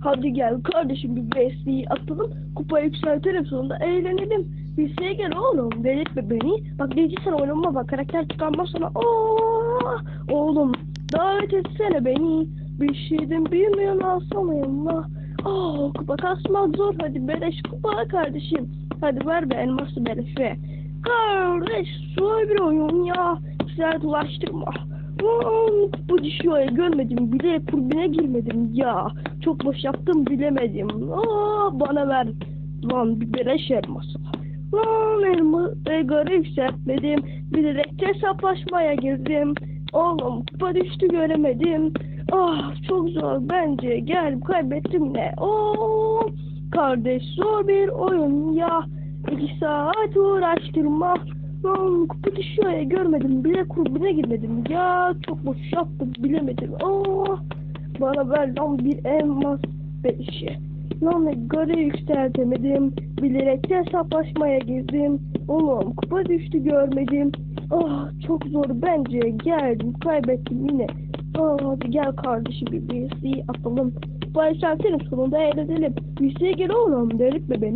Hadi gel kardeşim bir besleyi atalım. Kupa yükseltelim sonunda eğlenelim. Bilseye gel oğlum delirtme beni. Bak sana oynama bak karakter çıkarmaz sana. Oğlum davet etsene beni. Bir şeyden bir milyon alsana yanına. Oh, kupa kasmak zor. Hadi beleş kupa kardeşim. Hadi ver be elması beleş ve. Kardeş zor bir oyun ya. Güzel ulaştırma. Bu düşüyor görmedim bile turbine girmedim ya. Çok boş yaptım bilemedim. Aa, bana ver lan bir beleş elması. Lan elma regarı yükseltmedim. Bilerek hesaplaşmaya girdim. Oğlum kupa düştü göremedim. Ah çok zor bence gel kaybettim ne. Oo, kardeş zor bir oyun ya. İki saat uğraştırma. Lan kupa düşüyor ya görmedim bile kurbine girmedim ya çok boş yaptım bilemedim. Aa, bana ver lan bir elmas beşi. Lan garı yükseltemedim. Bilerek hesaplaşmaya girdim. Oğlum kupa düştü görmedim. Ah çok zor bence geldim kaybettim yine. Aa, hadi gel kardeşim bir birisi atalım. Kupa yükseltelim sonunda eğlenelim. Birisiye gel oğlum delirtme beni.